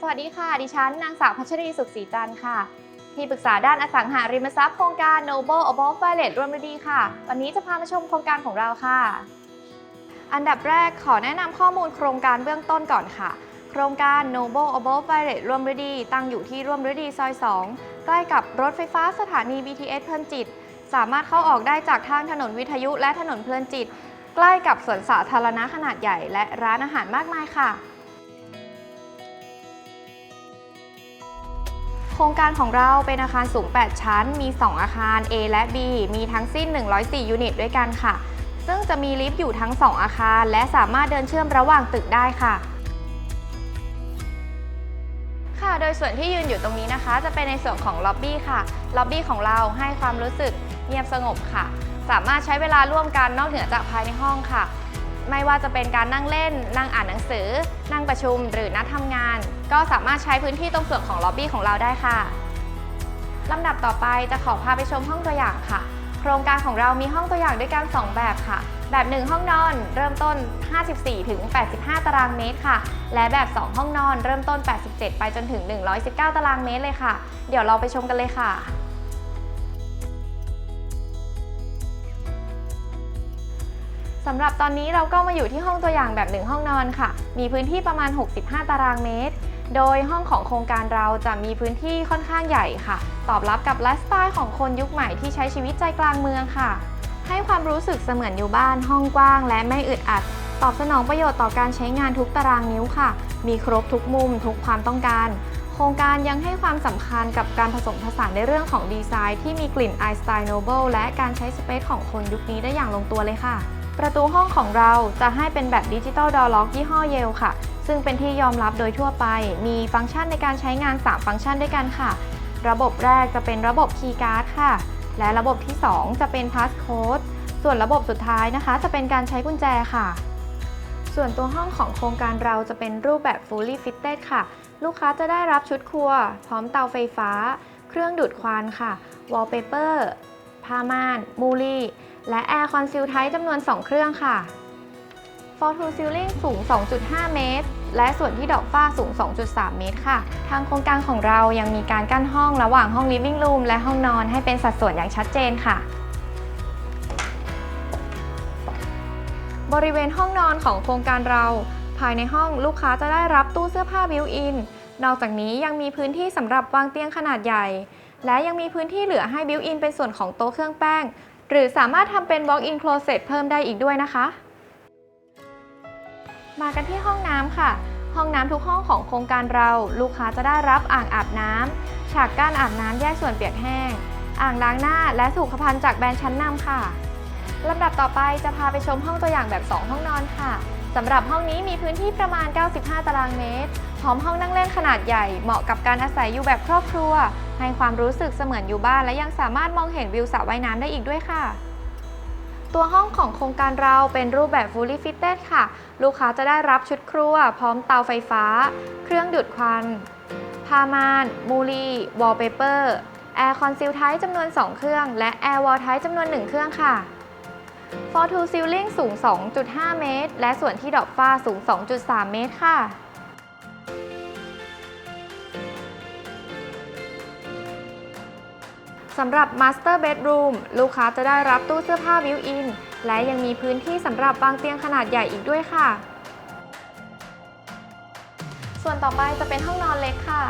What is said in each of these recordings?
สวัสดีค่ะ ดิฉัน นางสาวพัชรีสุขศรีจันทร์ค่ะ ที่ปรึกษาด้านอสังหาริมทรัพย์โครงการ Noble Above Violet ร่วมฤดีค่ะ วันนี้จะพามาชมโครงการของเราค่ะ อันดับแรกขอแนะนำข้อมูลโครงการเบื้องต้นก่อนค่ะ โครงการ Noble Above Violet ร่วมฤดี ตั้งอยู่ที่ร่วมฤดีซอย 2 ใกล้กับรถไฟฟ้าสถานี BTS เพลินจิต สามารถเข้าออกได้จากทางถนนวิทยุและถนนเพลินจิต ใกล้กับสวนสาธารณะขนาดใหญ่ และร้านอาหารมากมายค่ะ ครงการของเราเป็นอาคารสูง 8 ชั้น มี 2 อาคาร A และ B มีทั้งสิ้น 104 ยูนิตด้วยกันค่ะ ซึ่งจะมีลิฟต์อยู่ทั้ง 2 อาคาร และสามารถเดินเชื่อมระหว่างตึกได้ค่ะ ค่ะ โดยส่วนที่ยืนอยู่ตรงนี้นะคะ จะเป็นในส่วนของล็อบบี้ค่ะ ล็อบบี้ของเราให้ความรู้สึกเงียบสงบค่ะ สามารถใช้เวลาร่วมกันนอกเหนือจากภายในห้องค่ะ ไม่ว่าจะเป็นการนั่งเล่น นั่งอ่านหนังสือ นั่งประชุมหรือนัดทำงาน ก็สามารถใช้พื้นที่ตรงส่วนของล็อบบี้ของเราได้ค่ะลำดับต่อไปจะขอพาไปชมห้องตัวอย่างค่ะ โครงการของเรามีห้องตัวอย่างด้วยกัน 2 แบบค่ะ แบบ 1 ห้องนอนเริ่มต้น 54ถึง85 ตารางเมตรค่ะ และแบบ 2 ห้องนอนเริ่มต้น 87 ไปจนถึง 119 ตารางเมตรเลยค่ะ เดี๋ยวเราไปชมกันเลยค่ะ สำหรับตอนนี้เราก็มาอยู่ที่ห้องตัวอย่างแบบหนึ่งห้องนอนค่ะ มีพื้นที่ประมาณ 65 ตารางเมตร โดยห้องของโครงการเราจะมีพื้นที่ค่อนข้างใหญ่ค่ะ ตอบรับกับไลฟ์สไตล์ของคนยุคใหม่ที่ใช้ชีวิตใจกลางเมืองค่ะ ให้ความรู้สึกเสมือนอยู่บ้านห้องกว้าง และไม่อึดอัด ตอบสนองประโยชน์ต่อการใช้งานทุกตารางนิ้วค่ะ มีครบทุกมุมทุกความต้องการโครงการยังให้ความสำคัญกับการผสมผสานในเรื่องของดีไซน์ที่มีกลิ่นไอสไตล์โนเบิลและการใช้สเปซของคนยุคนี้ได้อย่างลงตัวเลยค่ะ ประตูห้องของเราจะให้เป็นแบบดิจิตอลดอล็อกยี่ห้อเยลค่ะ ซึ่งเป็นที่ยอมรับโดยทั่วไป มีฟังก์ชันในการใช้งาน 3 ฟังก์ชันด้วยกันค่ะ ระบบแรกจะเป็นระบบคีย์การ์ดค่ะ และระบบที่ 2 จะเป็นพาสโค้ดส่วนระบบสุดท้ายนะคะ จะเป็นการใช้กุญแจค่ะ ส่วนตัวห้องของโครงการเราจะเป็นรูปแบบ fully fitted ค่ะ ลูกค้าจะได้รับชุดครัว พร้อมเตาไฟฟ้า เครื่องดูดควันค่ะ wallpaper ผ้าม่าน มูลี่ และ Air Conceal Type จำนวน 2 เครื่องค่ะ For to Ceiling สูง 2.5 เมตร และส่วนที่ดอกฟ้าสูง 2.3 เมตรค่ะ ทางโครงการของเรายังมีการกั้นห้องระหว่างห้อง Living Room และห้องนอนให้เป็นสัดส่วนอย่างชัดเจนค่ะ บริเวณห้องนอนของโครงการเรา ภายในห้องลูกค้าจะได้รับตู้เสื้อผ้าบิวอิน นอกจากนี้ยังมีพื้นที่สำหรับวางเตียงขนาดใหญ่ และยังมีพื้นที่เหลือให้บิวอินเป็นส่วนของโต๊ะเครื่องแป้ง หรือสามารถทำเป็น walk-in closet เพิ่มได้อีกด้วยนะคะ มากันที่ห้องน้ำค่ะ ห้องน้ำทุกห้องของโครงการเราลูกค้าจะได้รับอ่างอาบน้ำฉากกั้นอาบน้ำแยกส่วนเปียกแห้ง อ่างล้างหน้าและสุขภัณฑ์จากแบรนด์ชั้นนำค่ะลำดับต่อไปจะพาไปชมห้องตัวอย่างแบบ 2 ห้องนอนค่ะสำหรับห้องนี้มีพื้นที่ประมาณ 95 ตารางเมตร พร้อมห้องนั่งเล่นขนาดใหญ่ เหมาะกับการอาศัยอยู่แบบครอบครัว ให้ความรู้สึกเสมือนอยู่บ้านและยังสามารถมองเห็นวิวสระว่ายน้ำได้อีกด้วยค่ะ ตัวห้องของโครงการเราเป็นรูปแบบ fully fitted ค่ะ ลูกค้าจะได้รับชุดครัว พร้อมเตาไฟฟ้า เครื่องดูดควันผ้าม่าน มูลีวอลเปเปอร์ Air Conceal Type จำนวน 2 เครื่อง และ Air Wall Type จำนวน 1 เครื่องค่ะ For to Ceiling สูง 2.5 เมตร และส่วนที่ดอกฟ้าสูง 2.3 เมตรค่ะ สำหรับ Master Bedroom ลูกค้าจะได้รับตู้เสื้อผ้าบิวอิน และยังมีพื้นที่สำหรับวางเตียงขนาดใหญ่อีกด้วยค่ะ ส่วนต่อไปจะเป็นห้องนอนเล็กค่ะ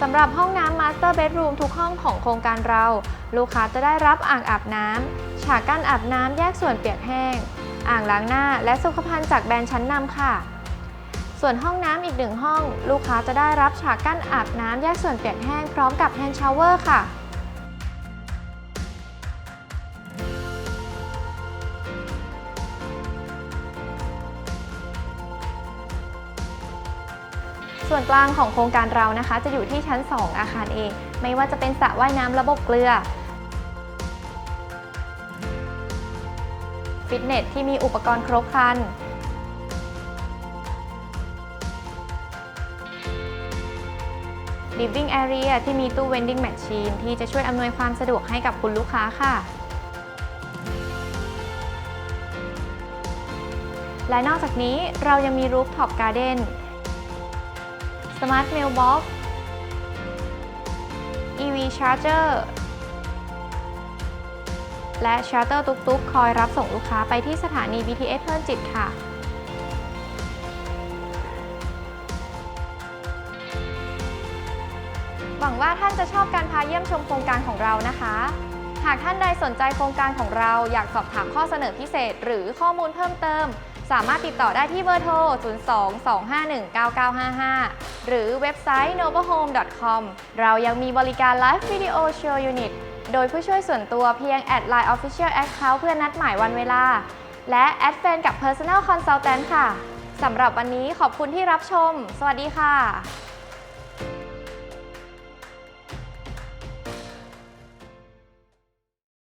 สำหรับห้องน้ำ Master Bedroom ทุกห้องของโครงการเรา ลูกค้าจะได้รับอ่างอาบน้ำฉากกั้นอาบน้ำแยกส่วนเปียกแห้ง อ่างล้างหน้าและสุขภัณฑ์จากแบรนด์ชั้นนำค่ะ ส่วนห้องน้ำอีกหนึ่งห้อง ลูกค้าจะได้รับฉากกั้นอาบน้ำแยกส่วนเปียกแห้งพร้อมกับแฮนด์ชาวเวอร์ค่ะส่วนกลางของโครงการเรานะคะ จะอยู่ที่ชั้น 2 อาคาร A ไม่ว่าจะเป็นสระว่ายน้ำระบบเกลือ ฟิตเนสที่มีอุปกรณ์ครบครันดิวิ้งแอเรียที่มีตู้เวนดิ้งแมชชีนที่จะช่วยอำนวยความสะดวกให้กับคุณลูกค้าค่ะ และนอกจากนี้เรายังมีรูฟ Rooftop Garden Smart Mailbox EV Charger และ Shuttle ตุกๆ คอยรับส่งลูกค้าไปที่สถานี BTS เพลินจิตค่ะหวังว่าท่านจะชอบการพาเยี่ยมชมโครงการของเรานะคะ หากท่านใดสนใจโครงการของเราอยากสอบถามข้อเสนอพิเศษ หรือข้อมูลเพิ่มเติม สามารถติดต่อได้ที่เบอร์โทร 02-251-9955 หรือเว็บไซต์ noblehome.com เรายังมีบริการ Live Video Show Unit โโดยผู้ช่วยส่วนตัวเพียงแอดไลน์ Official Account เพื่อนัดหมายวันเวลา และแอดแฟนกับ Personal Consultant ค่ะ สำหรับวันนี้ขอบคุณที่รับชม สวัสดีค่ะ